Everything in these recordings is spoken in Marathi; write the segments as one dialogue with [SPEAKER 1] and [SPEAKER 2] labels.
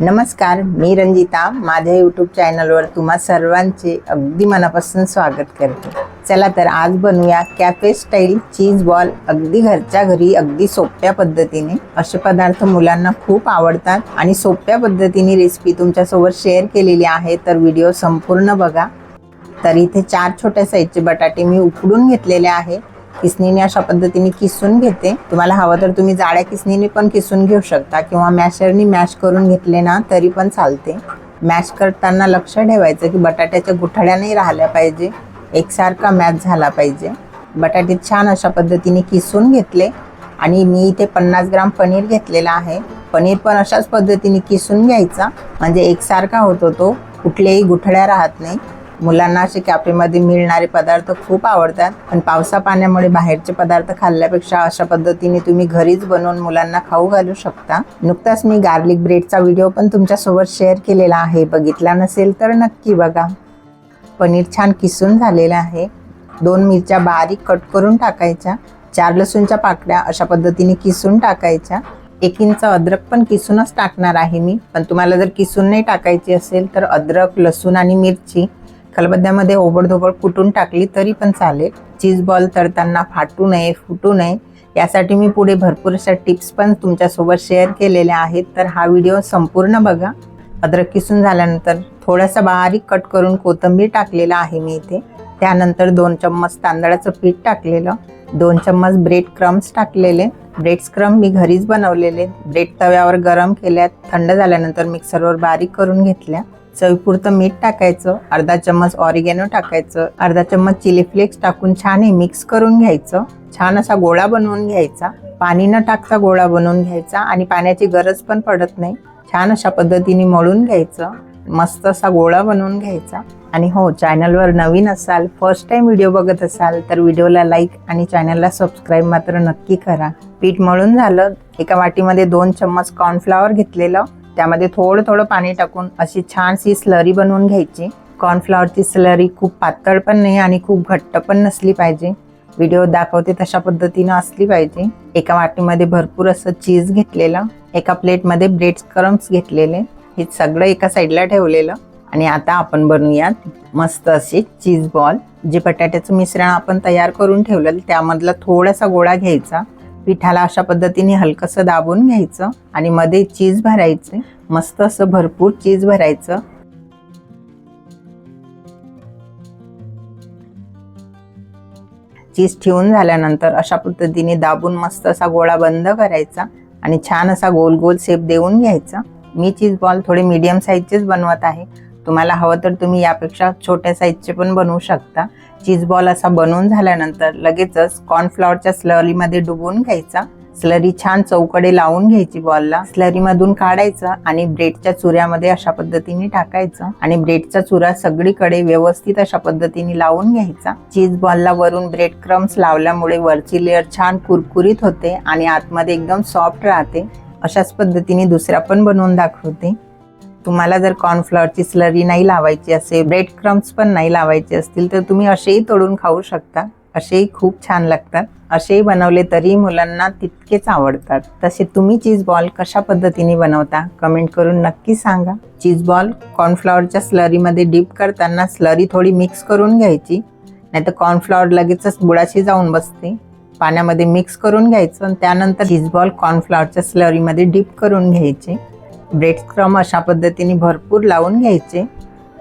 [SPEAKER 1] नमस्कार मी रंजिता. माझ्या यूट्यूब चॅनलवर तुम्हा सर्वांचे अगदी मनापासून स्वागत करते. चला तर आज बनवूया कॅफे स्टाईल चीज बॉल अगदी घरच्या घरी अगदी सोप्या पद्धतीने. असे पदार्थ मुलांना खूप आवडतात. आणि सोप्या पद्धतीने रेसिपी तुमच्यासोबत शेअर केलेली आहे तर व्हिडिओ संपूर्ण बघा. तर इथे चार छोट्या साईजचे बटाटे मी उकडून घेतलेले आहे. किसनीने अशा पद्धतीने किसून घेते. तुम्हाला हवं तर तुम्ही जाड्या किसनीने पण किसून घेऊ शकता किंवा मॅशरनी मॅश करून घेतले ना तरी पण चालते. मॅश करताना लक्ष ठेवायचं की बटाट्याच्या गुठळ्या नाही राहिल्या पाहिजे. एकसारखा मॅच झाला पाहिजे. बटाटे छान अशा पद्धतीने किसून घेतले. आणि मी इथे पन्नास ग्राम पनीर घेतलेला आहे. पनीर पण अशाच पद्धतीने किसून घ्यायचा. म्हणजे एकसारखा होतो तो. कुठल्याही गुठळ्या राहत नाही. मुलांना असे कॅफेमध्ये मिळणारे पदार्थ खूप आवडतात. पण पावसा पाण्यामुळे बाहेरचे पदार्थ खाल्ल्यापेक्षा अशा पद्धतीने तुम्ही घरीच बनवून मुलांना खाऊ घालू शकता. नुकताच मी गार्लिक ब्रेडचा व्हिडिओ पण तुमच्यासोबत शेअर केलेला आहे. बघितला नसेल तर नक्की बघा. पनीर छान किसून झालेलं आहे. दोन मिरच्या बारीक कट करून टाकायच्या. चार लसूणच्या पाकड्या अशा पद्धतीने किसून टाकायच्या. एक इंच अद्रक पण किसूनच टाकणार आहे मी. पण तुम्हाला जर किसून नाही टाकायची असेल तर अद्रक लसूण आणि मिरची खलबत्त्यामध्ये ओबडधोबड कुटून टाकली तरी पण चालेल. चीज बॉल तळताना फाटू नये फुटू नये यासाठी मी पुढे भरपूर अशा टिप्स पण तुमच्यासोबत शेअर केलेल्या आहेत. तर हा व्हिडिओ संपूर्ण बघा. अद्रक किसून झाल्यानंतर थोडासा बारीक कट करून कोथिंबीर टाकलेला आहे मी इथे. त्यानंतर दोन चम्मच तांदळाचं पीठ टाकलेलं. दोन चम्मच ब्रेड क्रम्स टाकलेले. ब्रेड क्रम मी घरीच बनवलेले. ब्रेड तव्यावर गरम केल्या थंड झाल्यानंतर मिक्सरवर बारीक करून घेतल्या. चवीपुरतं मीठ टाकायचं अर्धा चम्मच ऑरिगॅनो टाकायचं अर्धा चम्मच चिली फ्लेक्स टाकून छान हे मिक्स करून घ्यायचं. छान असा गोळा बनवून घ्यायचा. पाणी न टाकता गोळा बनवून घ्यायचा आणि पाण्याची गरज पण पडत नाही. छान अशा पद्धतीने मळून घ्यायचं. मस्त असा गोळा बनवून घ्यायचा. आणि हो चॅनलवर नवीन असाल फर्स्ट टाइम व्हिडिओ बघत असाल तर व्हिडिओला लाईक आणि चॅनलला सबस्क्राईब मात्र नक्की करा. पीठ मळून झालं. एका वाटीमध्ये दोन चम्मच कॉर्नफ्लॉवर घेतलेलं. त्यामध्ये थोडं थोडं पाणी टाकून अशी छानशी स्लरी बनवून घ्यायची. कॉर्नफ्लॉवरची स्लरी खूप पातळ पण नाही आणि खूप घट्ट पण नसली पाहिजे. व्हिडिओ दाखवते तशा पद्धतीनं असली पाहिजे. एका वाटीमध्ये भरपूर असं चीज घेतलेलं. एका प्लेटमध्ये ब्रेड क्रम्स घेतलेले. हे सगळं एका साईडला ठेवलेलं. आणि आता आपण बनवूयात मस्त असे चीज बॉल. जे बटाट्याचं मिश्रण आपण तयार करून ठेवलेलं त्यामधला थोडासा गोळा घ्यायचा. पिठाला अशा पद्धतीने हलकंसं दाबून घ्यायचं आणि मध्ये चीज भरायचे. मस्त असं भरपूर चीज भरायचं. चीज ठेवून झाल्यानंतर अशा पद्धतीने दाबून मस्त असा गोळा बंद करायचा आणि छान असा गोल गोल शेप देऊन घ्यायचा. मी चीज बॉल थोडे मीडियम साईजचेच बनवत आहे. तुम्हाला हवं तर तुम्ही यापेक्षा छोट्या साईजचे पण बनवू शकता. चीज बॉल असा बनवून झाल्यानंतर लगेचच कॉर्नफ्लॉवरच्या स्लरीमध्ये डुबवून घ्यायचा. स्लरी छान चौकडे लावून घ्यायची बॉलला. स्लरीमधून काढायचं आणि ब्रेडच्या चुऱ्यामध्ये अशा पद्धतीने टाकायचं आणि ब्रेडचा चुरा सगळीकडे व्यवस्थित अशा पद्धतीने लावून घ्यायचा. चीज बॉलला वरून ब्रेड क्रम्स लावल्यामुळे वरची लेअर छान कुरकुरीत होते आणि आतमध्ये एकदम सॉफ्ट राहते. अशाच पद्धतीने दुसऱ्या पण बनवून दाखवते. तुम्हाला जर कॉर्नफ्लॉवरची स्लरी नाही लावायची असेल ब्रेड क्रम्स पण नाही लावायचे असतील तर तुम्ही असेही तोडून खाऊ शकता. असेही खूप छान लागतात. असेही बनवले तरी मुलांना तितकेच आवडतात. तसे तुम्ही चीज बॉल कशा पद्धतीने बनवता कमेंट करून नक्की सांगा. चीज बॉल कॉर्नफ्लॉवरच्या स्लरीमध्ये डीप करताना स्लरी थोडी मिक्स करून घ्यायची. नाहीतर कॉर्नफ्लॉवर लगेचच बुडाशी जाऊन बसते. पाण्यामध्ये मिक्स करून घ्यायचं आणि त्यानंतर चीज बॉल कॉर्नफ्लॉवरच्या स्लरीमध्ये डीप करून घ्यायचे. ब्रेड क्रम अशा पद्धतीने भरपूर लावून घ्यायचे.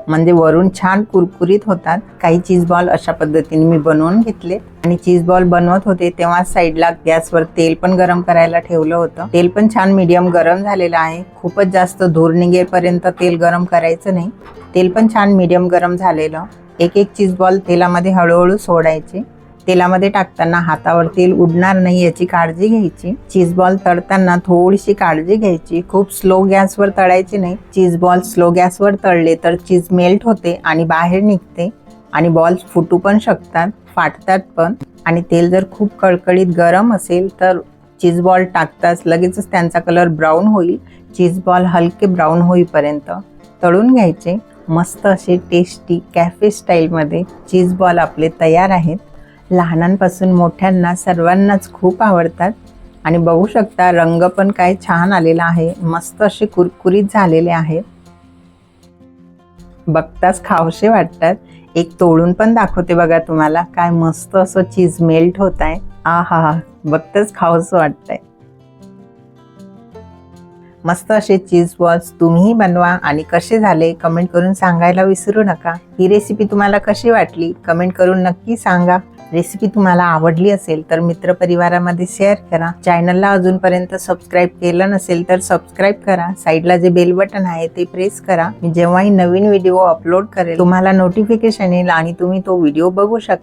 [SPEAKER 1] म्हणजे वरून छान कुरकुरीत होतात. काही चीज बॉल अशा पद्धतीने मी बनवून घेतले आणि चीज बॉल बनवत होते तेव्हा साईडला गॅसवर तेल पण गरम करायला ठेवलं होतं. तेल पण छान मीडियम गरम झालेलं आहे. खूपच जास्त धूर निघेपर्यंत तेल गरम करायचं नाही. तेल पण छान मीडियम गरम झालेलं. एक एक चीज बॉल तेलामध्ये हळूहळू सोडायचे. तेलामध्ये टाकताना हातावर तेल उडणार नाही याची काळजी घ्यायची. चीज बॉल तळताना थोडीशी काळजी घ्यायची. खूप स्लो गॅसवर तळायची नाही. चीज बॉल स्लो गॅसवर तळले तर चीज मेल्ट होते आणि बाहेर निघते आणि बॉल्स फुटू पण शकतात फाटतात पण. आणि तेल जर खूप कळकळीत गरम असेल तर चीज बॉल टाकताच लगेचच त्यांचा कलर ब्राऊन होईल. चीज बॉल हलके ब्राऊन होईपर्यंत तळून घ्यायचे. मस्त असे टेस्टी कॅफे स्टाईलमध्ये चीज बॉल आपले तयार आहेत. लहानांपासून मोठ्यांना सर्वांनाच खूप आवडतात. आणि बघू शकता रंग पण काय छान आलेला आहे. मस्त असे कुरकुरीत झालेले आहेत बघताच खावसे वाटतात. एक तोडून पण दाखवते बघा तुम्हाला. काय मस्त असं चीज मेल्ट होत आहे आ हा हा बघताच खावंसं वाटतंय. मस्त असे चीज बॉल्स तुम्हीही बनवा. आणि कसे झाले कमेंट करून सांगायला विसरू नका. ही रेसिपी तुम्हाला कशी वाटली कमेंट करून नक्की सांगा. रेसिपी तुम्हाला आवडली असेल तर मित्रपरिवारामध्ये शेअर करा. चॅनलला अजूनपर्यंत सबस्क्राईब केलं नसेल तर सबस्क्राईब करा. साईडला जे बेल बटन आहे ते प्रेस करा. मी जेव्हाही नवीन व्हिडिओ अपलोड करेल तुम्हाला नोटिफिकेशन येईल आणि तुम्ही तो व्हिडिओ बघू शकाल.